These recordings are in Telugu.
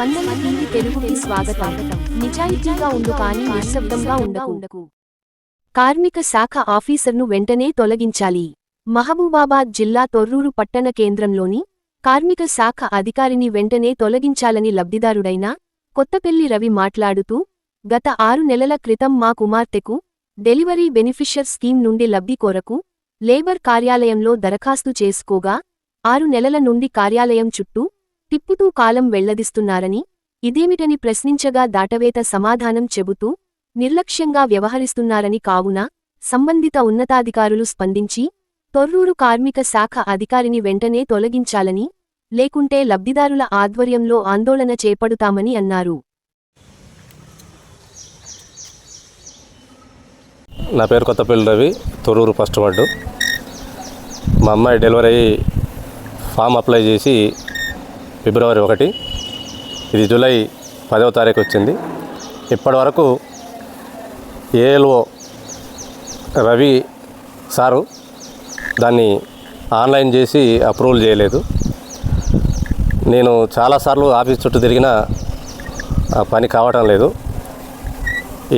స్పందన టీవీ తెలుగుకి స్వాగతం. నిజాయితీగా ఉండు కానీ నిశ్శబ్దంగా ఉండకు. కార్మిక శాఖ ఆఫీసర్ను వెంటనే తొలగించాలి. మహబూబాబాద్ జిల్లా తొర్రూరు పట్టణ కేంద్రంలోని కార్మిక శాఖ అధికారిని వెంటనే తొలగించాలని లబ్ధిదారుడైన కొత్తపెల్లి రవి మాట్లాడుతూ గత ఆరు నెలల క్రితం మా కుమార్తెకు డెలివరీ బెనిఫిషర్ స్కీమ్ నుండి లబ్ధి కొరకు లేబర్ కార్యాలయంలో దరఖాస్తు చేసుకోగా ఆరు నెలల నుండి కార్యాలయం చుట్టూ తిప్పుతూ కాలం వెళ్ళదిస్తున్నారని ఇదేమిటని ప్రశ్నించగా దాటవేత సమాధానం చెబుతూ నిర్లక్ష్యంగా వ్యవహరిస్తున్నారని కావున సంబంధిత ఉన్నతాధికారులు స్పందించి తొర్రూరు కార్మిక శాఖ అధికారిని వెంటనే తొలగించాలని లేకుంటే లబ్ధిదారుల ఆధ్వర్యంలో ఆందోళన చేపడుతామని అన్నారు. నా పేరు కొత్తపల్లి రవి తొర్రూరు ఫస్ట్ వార్డు. మా అమ్మాయి డెలివరీ అయ్యి ఫామ్ అప్లై చేసి ఫిబ్రవరి ఒకటి. ఇది జూలై పదవ తారీఖు వచ్చింది. ఇప్పటి వరకు ఏఎల్ఓ రవి సారు దాన్ని ఆన్లైన్ చేసి అప్రూవల్ చేయలేదు. నేను చాలాసార్లు ఆఫీస్ చుట్టూ తిరిగినా ఆ పని కావటం లేదు.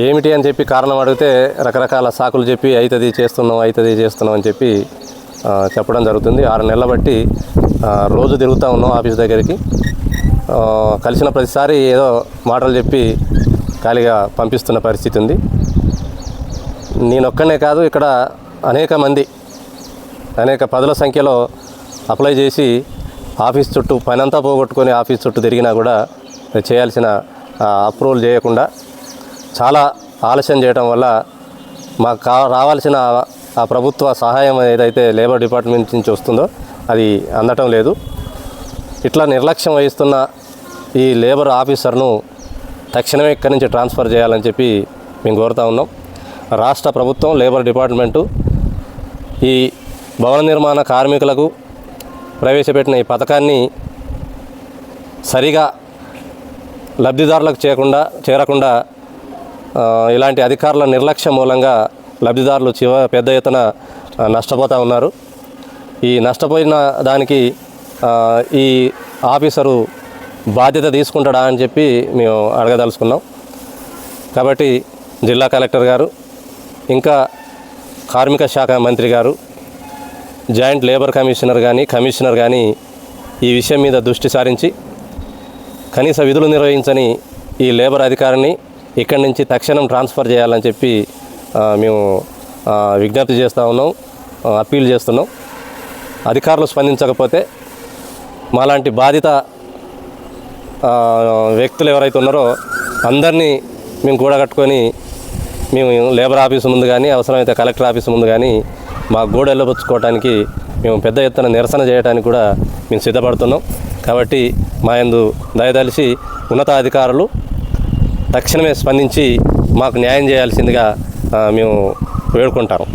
ఏమిటి అని చెప్పి కారణం అడిగితే రకరకాల సాకులు చెప్పి అవుతుంది చేస్తున్నాం అవుతుంది చేస్తున్నాం అని చెప్పి చెప్పడం జరుగుతుంది. ఆరు నెలల బట్టి రోజు తిరుగుతూ ఉన్నాం ఆఫీస్ దగ్గరికి. కలిసిన ప్రతిసారి ఏదో మాటలు చెప్పి ఖాళీగా పంపిస్తున్న పరిస్థితి ఉంది. నేనొక్కనే కాదు ఇక్కడ అనేక మంది అనేక పదుల సంఖ్యలో అప్లై చేసి ఆఫీస్ చుట్టూ పనంతా పోగొట్టుకొని ఆఫీస్ చుట్టూ తిరిగినా కూడా చేయాల్సిన అప్రూవల్ చేయకుండా చాలా ఆలస్యం చేయడం వల్ల మాకు కా రావాల్సిన ఆ ప్రభుత్వ సహాయం ఏదైతే లేబర్ డిపార్ట్మెంట్ నుంచి వస్తుందో అది అందటం లేదు. ఇట్లా నిర్లక్ష్యం వహిస్తున్న ఈ లేబర్ ఆఫీసర్ను తక్షణమే ఇక్కడి నుంచి ట్రాన్స్ఫర్ చేయాలని చెప్పి మేము కోరుతా ఉన్నాం. రాష్ట్ర ప్రభుత్వం లేబర్ డిపార్ట్మెంటు ఈ భవన నిర్మాణ కార్మికులకు ప్రవేశపెట్టిన ఈ పథకాన్ని సరిగా లబ్ధిదారులకు చేయకుండా చేరకుండా ఇలాంటి అధికారుల నిర్లక్ష్యం మూలంగా లబ్ధిదారులు చివ పెద్ద ఎత్తున నష్టపోతూ ఉన్నారు. ఈ నష్టపోయిన దానికి ఈ ఆఫీసరు బాధ్యత తీసుకుంటాడా అని చెప్పి మేము అడగదలుచుకున్నాం. కాబట్టి జిల్లా కలెక్టర్ గారు ఇంకా కార్మిక శాఖ మంత్రి గారు జాయింట్ లేబర్ కమిషనర్ కానీ కమిషనర్ కానీ ఈ విషయం మీద దృష్టి సారించి కనీస విధులు నిర్వహించని ఈ లేబర్ అధికారిని ఇక్కడి నుంచి తక్షణం ట్రాన్స్ఫర్ చేయాలని చెప్పి మేము విజ్ఞప్తి చేస్తూ ఉన్నాం అప్పీల్ చేస్తున్నాం. అధికారులు స్పందించకపోతే మాలాంటి బాధిత వ్యక్తులు ఎవరైతే ఉన్నారో అందరినీ మేము కూడగట్టుకొని మేము లేబర్ ఆఫీస్ ముందు కానీ అవసరమైతే కలెక్టర్ ఆఫీస్ ముందు కానీ మా గోడ వెళ్ళబుచ్చుకోవడానికి మేము పెద్ద ఎత్తున నిరసన చేయడానికి కూడా మేము సిద్ధపడుతున్నాం. కాబట్టి మా ఎందు దయదలిసి ఉన్నతాధికారులు తక్షణమే స్పందించి మాకు న్యాయం చేయాల్సిందిగా మేము వేడుకుంటాము